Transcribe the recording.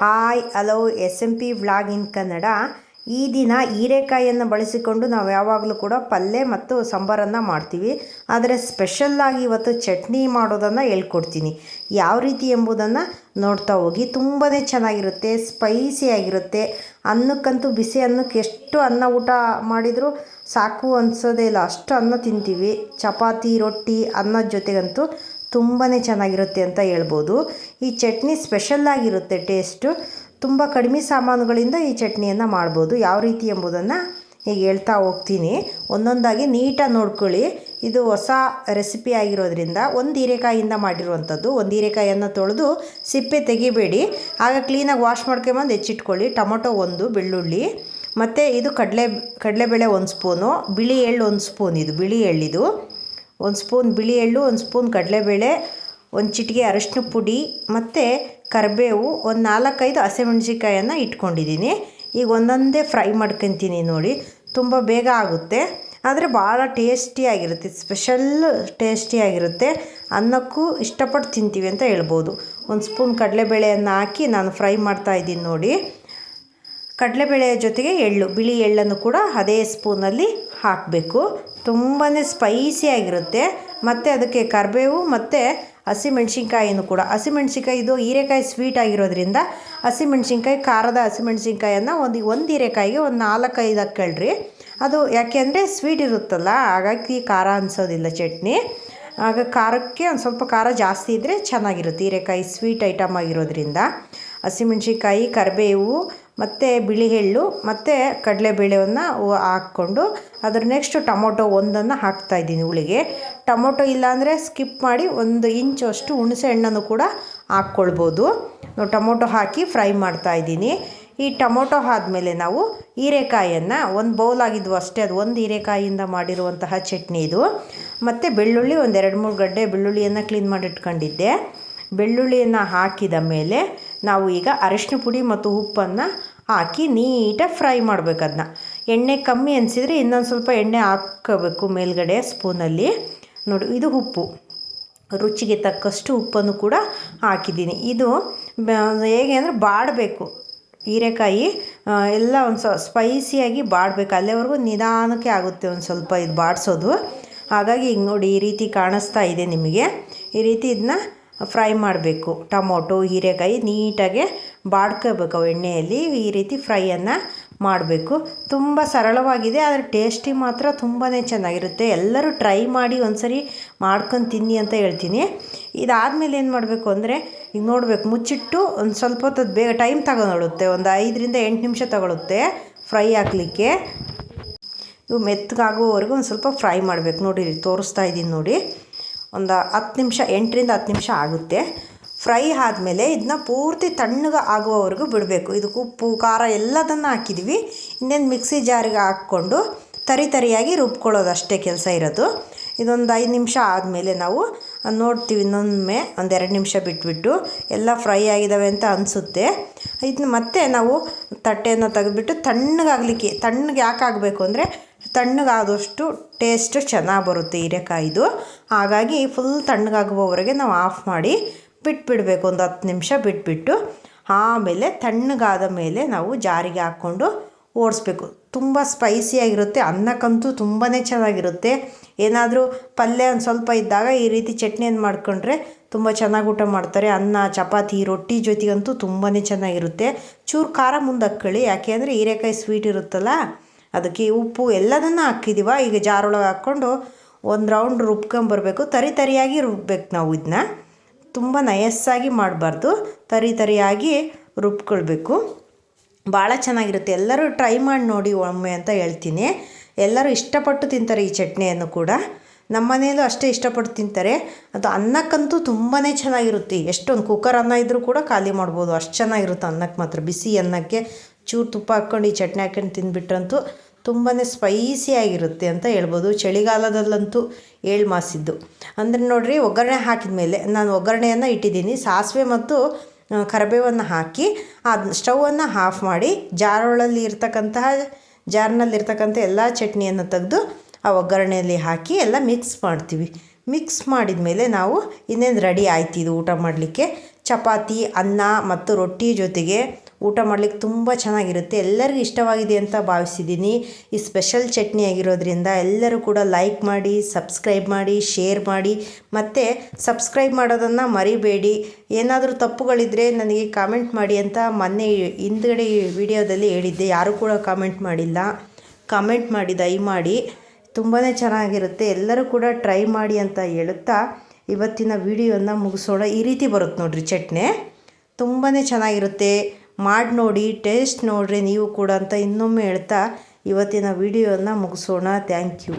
Hi hello S M P vlog in Kannada ಈ ದಿನ ಹೀರೆಕಾಯಿಯನ್ನು ಬಳಸಿಕೊಂಡು ನಾವು ಯಾವಾಗಲೂ ಕೂಡ ಪಲ್ಯ ಮತ್ತು ಸಾಂಬಾರನ್ನು ಮಾಡ್ತೀವಿ. ಆದರೆ ಸ್ಪೆಷಲ್ಲಾಗಿ ಇವತ್ತು ಚಟ್ನಿ ಮಾಡೋದನ್ನು ಹೇಳ್ಕೊಡ್ತೀನಿ. ಯಾವ ರೀತಿ ಎಂಬುದನ್ನು ನೋಡ್ತಾ ಹೋಗಿ. ತುಂಬಾ ಚೆನ್ನಾಗಿರುತ್ತೆ ಸ್ಪೈಸಿಯಾಗಿರುತ್ತೆ ಅನ್ನಕ್ಕಂತೂ ಬಿಸಿ ಅನ್ನಕ್ಕೆ ಎಷ್ಟು ಅನ್ನ ಊಟ ಮಾಡಿದರೂ ಸಾಕು ಅನಿಸೋದೇ ಇಲ್ಲ. ಅಷ್ಟು ಅನ್ನ ತಿಂತೀವಿ. ಚಪಾತಿ, ರೊಟ್ಟಿ, ಅನ್ನದ ಜೊತೆಗಂತೂ ತುಂಬಾ ಚೆನ್ನಾಗಿರುತ್ತೆ ಅಂತ ಹೇಳ್ಬೋದು. ಈ ಚಟ್ನಿ ಸ್ಪೆಷಲ್ಲಾಗಿರುತ್ತೆ ಟೇಸ್ಟು. ತುಂಬ ಕಡಿಮೆ ಸಾಮಾನುಗಳಿಂದ ಈ ಚಟ್ನಿಯನ್ನು ಮಾಡ್ಬೋದು. ಯಾವ ರೀತಿ ಎಂಬುದನ್ನು ಈಗ ಹೇಳ್ತಾ ಹೋಗ್ತೀನಿ. ಒಂದೊಂದಾಗಿ ನೀಟಾಗಿ ನೋಡ್ಕೊಳ್ಳಿ. ಇದು ಹೊಸ ರೆಸಿಪಿ ಆಗಿರೋದ್ರಿಂದ ಒಂದು ಹೀರೆಕಾಯಿಂದ ಮಾಡಿರುವಂಥದ್ದು. ಒಂದು ಹೀರೆಕಾಯಿಯನ್ನು ತೊಳೆದು ಸಿಪ್ಪೆ ತೆಗಿಬೇಡಿ. ಆಗ ಕ್ಲೀನಾಗಿ ವಾಶ್ ಮಾಡ್ಕೊಂಬಂದು ಹೆಚ್ಚಿಟ್ಕೊಳ್ಳಿ. ಟೊಮೊಟೊ ಒಂದು, ಬೆಳ್ಳುಳ್ಳಿ. ಮತ್ತು ಇದು ಕಡಲೆ, ಕಡಲೆಬೇಳೆ ಒಂದು ಸ್ಪೂನು, ಬಿಳಿ ಎಳ್ಳು ಒಂದು ಸ್ಪೂನ್ ಇದು, ಬಿಳಿ ಎಳ್ಳಿದು. ಒಂದು ಸ್ಪೂನ್ ಬಿಳಿ ಎಳ್ಳು, ಒಂದು ಸ್ಪೂನ್ ಕಡಲೆಬೇಳೆ, ಒಂದು ಚಿಟಿಕೆ ಅರಶಿನ ಪುಡಿ ಮತ್ತು ಕರಿಬೇವು, ಒಂದು ನಾಲ್ಕೈದು ಹಸಿಮೆಣ್ಸಿಕಾಯನ್ನು ಇಟ್ಕೊಂಡಿದ್ದೀನಿ. ಈಗ ಒಂದೊಂದೇ ಫ್ರೈ ಮಾಡ್ಕೊತೀನಿ ನೋಡಿ. ತುಂಬ ಬೇಗ ಆಗುತ್ತೆ. ಆದರೆ ಭಾಳ ಟೇಸ್ಟಿಯಾಗಿರುತ್ತೆ ಸ್ಪೆಷಲ್ ಟೇಸ್ಟಿಯಾಗಿರುತ್ತೆ ಅನ್ನಕ್ಕೂ ಇಷ್ಟಪಟ್ಟು ತಿಂತೀವಿ ಅಂತ ಹೇಳ್ಬೋದು. ಒಂದು ಸ್ಪೂನ್ ಕಡಲೆಬೇಳೆಯನ್ನು ಹಾಕಿ ನಾನು ಫ್ರೈ ಮಾಡ್ತಾಯಿದ್ದೀನಿ ನೋಡಿ. ಕಡಲೆಬೇಳೆಯ ಜೊತೆಗೆ ಎಳ್ಳು, ಬಿಳಿ ಎಳ್ಳನ್ನು ಕೂಡ ಅದೇ ಸ್ಪೂನಲ್ಲಿ ಹಾಕಬೇಕು. ತುಂಬಾ ಸ್ಪೈಸಿಯಾಗಿರುತ್ತೆ ಮತ್ತು ಅದಕ್ಕೆ ಕರಿಬೇವು ಮತ್ತು ಹಸಿಮೆಣ್ಸಿನ್ಕಾಯಿನೂ ಕೂಡ. ಹಸಿಮೆಣ್ಸಿನ್ಕಾಯಿ ಇದು ಹೀರೆಕಾಯಿ ಸ್ವೀಟ್ ಆಗಿರೋದ್ರಿಂದ ಹಸಿಮೆಣ್ಸಿನ್ಕಾಯಿ, ಖಾರದ ಹಸಿಮೆಣ್ಸಿನ್ಕಾಯನ್ನು ಒಂದು ಒಂದು ಹೀರೆಕಾಯಿಗೆ ಒಂದು ನಾಲ್ಕೈದು ಹಾಕ್ಕೊಳ್ರಿ ಅದು ಯಾಕೆಂದರೆ ಸ್ವೀಟ್ ಇರುತ್ತಲ್ಲ, ಹಾಗಾಗಿ ಖಾರ ಅನಿಸೋದಿಲ್ಲ ಚಟ್ನಿ. ಆಗ ಖಾರಕ್ಕೆ ಒಂದು ಸ್ವಲ್ಪ ಖಾರ ಜಾಸ್ತಿ ಇದ್ದರೆ ಚೆನ್ನಾಗಿರುತ್ತೆ. ಹೀರೆಕಾಯಿ ಸ್ವೀಟ್ ಐಟಮ್ ಆಗಿರೋದ್ರಿಂದ. ಹಸಿಮೆಣ್ಸಿನ್ಕಾಯಿ, ಕರಿಬೇವು ಮತ್ತು ಬಿಳಿ ಎಳ್ಳು, ಮತ್ತು ಕಡಲೆಬೇಳೆಯನ್ನು ಹಾಕ್ಕೊಂಡು ಅದ್ರ ನೆಕ್ಸ್ಟು ಟೊಮೊಟೊ ಒಂದನ್ನು ಹಾಕ್ತಾಯಿದ್ದೀನಿ ಹುಳಿಗೆ. ಟೊಮೊಟೊ ಇಲ್ಲಾಂದರೆ ಸ್ಕಿಪ್ ಮಾಡಿ ಒಂದು ಇಂಚು ಅಷ್ಟು ಹುಣಸೆ ಹಣ್ಣನ್ನು ಕೂಡ ಹಾಕ್ಕೊಳ್ಬೋದು. ಟೊಮೊಟೊ ಹಾಕಿ ಫ್ರೈ ಮಾಡ್ತಾ ಇದ್ದೀನಿ. ಈ ಟೊಮೊಟೊ ಆದಮೇಲೆ ನಾವು ಹೀರೆಕಾಯನ್ನು ಒಂದು ಬೌಲ್ ಆಗಿದ್ವು ಅಷ್ಟೇ, ಅದು ಒಂದು ಹೀರೆಕಾಯಿಯಿಂದ ಮಾಡಿರುವಂತಹ ಚಟ್ನಿ ಇದು. ಮತ್ತು ಬೆಳ್ಳುಳ್ಳಿ, ಒಂದು ಎರಡು ಮೂರು ಗಡ್ಡೆ ಬೆಳ್ಳುಳ್ಳಿಯನ್ನು ಕ್ಲೀನ್ ಮಾಡಿ ಇಟ್ಕೊಂಡಿದ್ದೆ ಬೆಳ್ಳುಳ್ಳಿಯನ್ನು ಹಾಕಿದ ಮೇಲೆ ನಾವು ಈಗ ಅರಿಶಿನ ಪುಡಿ ಮತ್ತು ಉಪ್ಪನ್ನು ಹಾಕಿ ನೀಟಾಗಿ ಫ್ರೈ ಮಾಡಬೇಕು ಅದನ್ನ. ಎಣ್ಣೆ ಕಮ್ಮಿ ಅನಿಸಿದರೆ ಇನ್ನೊಂದು ಸ್ವಲ್ಪ ಎಣ್ಣೆ ಹಾಕ್ಕೋಬೇಕು ಮೇಲ್ಗಡೆ ಸ್ಪೂನಲ್ಲಿ. ನೋಡಿ, ಇದು ಉಪ್ಪು. ರುಚಿಗೆ ತಕ್ಕಷ್ಟು ಉಪ್ಪನ್ನು ಕೂಡ ಹಾಕಿದ್ದೀನಿ. ಇದು ಹೇಗೆ ಅಂದರೆ ಬಾಡಬೇಕು. ಹೀರೆಕಾಯಿ ಎಲ್ಲ ಒಂದು ಸ, ಸ್ಪೈಸಿಯಾಗಿ ಬಾಡಬೇಕು. ಅಲ್ಲಿವರೆಗೂ ನಿಧಾನಕ್ಕೆ ಆಗುತ್ತೆ ಒಂದು ಸ್ವಲ್ಪ ಇದು ಬಾಡಿಸೋದು. ಹಾಗಾಗಿ ಹಿಂಗೆ ನೋಡಿ ಈ ರೀತಿ ಕಾಣಿಸ್ತಾ ಇದೆ ನಿಮಗೆ. ಈ ರೀತಿ ಇದನ್ನ ಫ್ರೈ ಮಾಡಬೇಕು. ಟೊಮೊಟೊ, ಹೀರೆಕಾಯಿ ನೀಟಾಗೆ ಬಾಡ್ಕೋಬೇಕು ಎಣ್ಣೆಯಲ್ಲಿ ಈ ರೀತಿ ಫ್ರೈಯನ್ನು ಮಾಡಬೇಕು. ತುಂಬ ಸರಳವಾಗಿದೆ, ಆದರೆ ಟೇಸ್ಟಿ ಮಾತ್ರ ತುಂಬಾ ಚೆನ್ನಾಗಿರುತ್ತೆ. ಎಲ್ಲರೂ ಟ್ರೈ ಮಾಡಿ ಒಂದು ಸರಿ ಮಾಡ್ಕೊಂಡು ತಿನ್ನಿ ಅಂತ ಹೇಳ್ತೀನಿ. ಇದಾದಮೇಲೆ ಏನು ಮಾಡಬೇಕು ಅಂದರೆ, ಈಗ ನೋಡಬೇಕು, ಮುಚ್ಚಿಟ್ಟು ಒಂದು ಸ್ವಲ್ಪ ಹೊತ್ತು ಬೇಗ ಟೈಮ್ ತಗೊಂಡೊಳುತ್ತೆ. ಒಂದು ಐದರಿಂದ ಎಂಟು ನಿಮಿಷ ತಗೊಳುತ್ತೆ ಫ್ರೈ ಹಾಕ್ಲಿಕ್ಕೆ. ಇವು ಮೆತ್ತಗಾಗುವವರೆಗೂ ಒಂದು ಸ್ವಲ್ಪ ಫ್ರೈ ಮಾಡಬೇಕು. ನೋಡಿ ತೋರಿಸ್ತಾ ಇದ್ದೀನಿ ನೋಡಿ. ಒಂದು ಹತ್ತು ನಿಮಿಷ, ಎಂಟರಿಂದ ಹತ್ತು ನಿಮಿಷ ಆಗುತ್ತೆ. ಫ್ರೈ ಆದಮೇಲೆ ಇದನ್ನ ಪೂರ್ತಿ ತಣ್ಣಗೆ ಆಗುವವರೆಗೂ ಬಿಡಬೇಕು. ಇದಕ್ಕೆ ಉಪ್ಪು, ಖಾರ ಎಲ್ಲದನ್ನು ಹಾಕಿದ್ವಿ. ಇನ್ನೇನು ಮಿಕ್ಸಿ ಜಾರಿಗೆ ಹಾಕ್ಕೊಂಡು ತರಿ ತರಿಯಾಗಿ ರುಬ್ಕೊಳ್ಳೋದು ಅಷ್ಟೇ ಕೆಲಸ ಇರೋದು. ಇದೊಂದು ಐದು ನಿಮಿಷ ಆದಮೇಲೆ ನಾವು ನೋಡ್ತೀವಿ. ಇನ್ನೊಮ್ಮೆ ಒಂದೆರಡು ನಿಮಿಷ ಬಿಟ್ಬಿಟ್ಟು ಎಲ್ಲ ಫ್ರೈ ಆಗಿದ್ದಾವೆ ಅಂತ ಅನಿಸುತ್ತೆ. ಇದನ್ನ ಮತ್ತೆ ನಾವು ತಟ್ಟೆಯನ್ನು ತೆಗೆದ್ಬಿಟ್ಟು ತಣ್ಣಗಾಗಲಿಕ್ಕೆ, ತಣ್ಣಗೆ ಯಾಕೆ ಆಗಬೇಕು ಅಂದರೆ ತಣ್ಣಗಾದಷ್ಟು ಟೇಸ್ಟ್ ಚೆನ್ನಾಗಿ ಬರುತ್ತೆ ಹೀರೆಕಾಯಿದು. ಹಾಗಾಗಿ ಫುಲ್ ತಣ್ಣಗಾಗುವವರೆಗೆ ನಾವು ಆಫ್ ಮಾಡಿ ಬಿಟ್ಬಿಡಬೇಕು, ಒಂದು ಹತ್ತು ನಿಮಿಷ ಬಿಟ್ಬಿಟ್ಟು ಆಮೇಲೆ ತಣ್ಣಗಾದ ಮೇಲೆ ನಾವು ಜಾರಿಗೆ ಹಾಕ್ಕೊಂಡು ಓಡಿಸ್ಬೇಕು. ತುಂಬ ಸ್ಪೈಸಿಯಾಗಿರುತ್ತೆ ಅನ್ನಕ್ಕಂತೂ ತುಂಬಾ ಚೆನ್ನಾಗಿರುತ್ತೆ. ಏನಾದರೂ ಪಲ್ಯ ಒಂದು ಸ್ವಲ್ಪ ಇದ್ದಾಗ ಈ ರೀತಿ ಚಟ್ನಿಯನ್ನು ಮಾಡ್ಕೊಂಡ್ರೆ ತುಂಬ ಚೆನ್ನಾಗಿ ಊಟ ಮಾಡ್ತಾರೆ. ಅನ್ನ, ಚಪಾತಿ, ರೊಟ್ಟಿ ಜೊತೆಗಂತೂ ತುಂಬಾ ಚೆನ್ನಾಗಿರುತ್ತೆ. ಚೂರು ಖಾರ ಮುಂದೆ ಹಾಕ್ಕೊಳ್ಳಿ, ಯಾಕೆ ಅಂದರೆ ಹೀರೆಕಾಯಿ ಸ್ವೀಟ್ ಇರುತ್ತಲ್ಲ, ಅದಕ್ಕೆ ಉಪ್ಪು ಎಲ್ಲದನ್ನು ಹಾಕಿದ್ದೀವ ಈಗ ಜಾರೊಳಗೆ ಹಾಕ್ಕೊಂಡು ಒಂದು ರೌಂಡ್ ರುಬ್ಕೊಂಬರ್ಬೇಕು. ತರಿ ತರಿಯಾಗಿ ರುಬ್ಬೇಕು ನಾವು ಇದನ್ನ ತುಂಬ ನಯಸ್ಸಾಗಿ ಮಾಡಬಾರ್ದು. ತರಿ ತರಿಯಾಗಿ ರುಬ್ಕೊಳ್ಬೇಕು. ಭಾಳ ಚೆನ್ನಾಗಿರುತ್ತೆ. ಎಲ್ಲರೂ ಟ್ರೈ ಮಾಡಿ ನೋಡಿ ಒಮ್ಮೆ ಅಂತ ಹೇಳ್ತೀನಿ. ಎಲ್ಲರೂ ಇಷ್ಟಪಟ್ಟು ತಿಂತಾರೆ ಈ ಚಟ್ನಿಯನ್ನು ಕೂಡ. ನಮ್ಮ ಮನೆಯಲ್ಲೂ ಅಷ್ಟೇ ಇಷ್ಟಪಟ್ಟು ತಿಂತಾರೆ. ಅದು ಅನ್ನಕ್ಕಂತೂ ತುಂಬಾ ಚೆನ್ನಾಗಿರುತ್ತೆ. ಎಷ್ಟೊಂದು ಕುಕ್ಕರ್ ಅನ್ನ ಇದ್ದರೂ ಕೂಡ ಖಾಲಿ ಮಾಡ್ಬೋದು. ಅಷ್ಟು ಚೆನ್ನಾಗಿರುತ್ತೆ ಅನ್ನಕ್ಕೆ ಮಾತ್ರ. ಬಿಸಿ ಅನ್ನಕ್ಕೆ ಚೂರು ತುಪ್ಪ ಹಾಕ್ಕೊಂಡು ಈ ಚಟ್ನಿ ಹಾಕ್ಕೊಂಡು ತಿಂದುಬಿಟ್ರಂತೂ ತುಂಬಾ ಸ್ಪೈಸಿಯಾಗಿರುತ್ತೆ ಅಂತ ಹೇಳ್ಬೋದು. ಚಳಿಗಾಲದಲ್ಲಂತೂ ಏಳು ಮಾಸಿದ್ದು. ಅಂದರೆ ನೋಡಿರಿ, ಒಗ್ಗರಣೆ ಹಾಕಿದ ಮೇಲೆ ನಾನು ಒಗ್ಗರಣೆಯನ್ನು ಇಟ್ಟಿದ್ದೀನಿ. ಸಾಸಿವೆ ಮತ್ತು ಕರಿಬೇವನ್ನು ಹಾಕಿ ಅದು ಸ್ಟವನ್ನು ಆಫ್ ಮಾಡಿ ಜಾರೊಳಲ್ಲಿ ಇರ್ತಕ್ಕಂತಹ ಜಾರ್ನಲ್ಲಿರ್ತಕ್ಕಂಥ ಎಲ್ಲ ಚಟ್ನಿಯನ್ನು ತೆಗೆದು ಆ ಒಗ್ಗರಣೆಯಲ್ಲಿ ಹಾಕಿ ಎಲ್ಲ ಮಿಕ್ಸ್ ಮಾಡ್ತೀವಿ. ಮಿಕ್ಸ್ ಮಾಡಿದ ಮೇಲೆ ನಾವು ಇನ್ನೇನು ರೆಡಿ ಆಯ್ತು ಇದು ಊಟ ಮಾಡಲಿಕ್ಕೆ? ಚಪಾತಿ, ಅನ್ನ ಮತ್ತು ರೊಟ್ಟಿ ಜೊತೆಗೆ ಊಟ ಮಾಡಲಿಕ್ಕೆ ತುಂಬ ಚೆನ್ನಾಗಿರುತ್ತೆ. ಎಲ್ಲರಿಗೂ ಇಷ್ಟವಾಗಿದೆ ಅಂತ ಭಾವಿಸಿದ್ದೀನಿ. ಈ ಸ್ಪೆಷಲ್ ಚಟ್ನಿ ಆಗಿರೋದ್ರಿಂದ ಎಲ್ಲರೂ ಕೂಡ ಲೈಕ್ ಮಾಡಿ ಸಬ್ಸ್ಕ್ರೈಬ್ ಮಾಡಿ ಶೇರ್ ಮಾಡಿ. ಮತ್ತು ಸಬ್ಸ್ಕ್ರೈಬ್ ಮಾಡೋದನ್ನು ಮರಿಬೇಡಿ. ಏನಾದರೂ ತಪ್ಪುಗಳಿದ್ದರೆ ನನಗೆ ಕಾಮೆಂಟ್ ಮಾಡಿ ಅಂತ ಮೊನ್ನೆ ಹಿಂದ್ಗಡೆ ವಿಡಿಯೋದಲ್ಲಿ ಹೇಳಿದ್ದೆ. ಯಾರೂ ಕೂಡ ಕಾಮೆಂಟ್ ಮಾಡಿಲ್ಲ. ಕಾಮೆಂಟ್ ಮಾಡಿ, ದಯಮಾಡಿ. ತುಂಬಾ ಚೆನ್ನಾಗಿರುತ್ತೆ. ಎಲ್ಲರೂ ಕೂಡ ಟ್ರೈ ಮಾಡಿ ಅಂತ ಹೇಳುತ್ತಾ ಇವತ್ತಿನ ವಿಡಿಯೋನ ಮುಗಿಸೋಣ. ಈ ರೀತಿ ಬರುತ್ತೆ ನೋಡಿರಿ ಚಟ್ನಿ. ತುಂಬಾ ಚೆನ್ನಾಗಿರುತ್ತೆ. ಮಾಡಿ ನೋಡಿ ಟೇಸ್ಟ್ ನೋಡಿರಿ ನೀವು ಕೂಡ ಅಂತ ಇನ್ನೊಮ್ಮೆ ಹೇಳ್ತಾ ಇವತ್ತಿನ ವಿಡಿಯೋನ ಮುಗಿಸೋಣ. Thank you.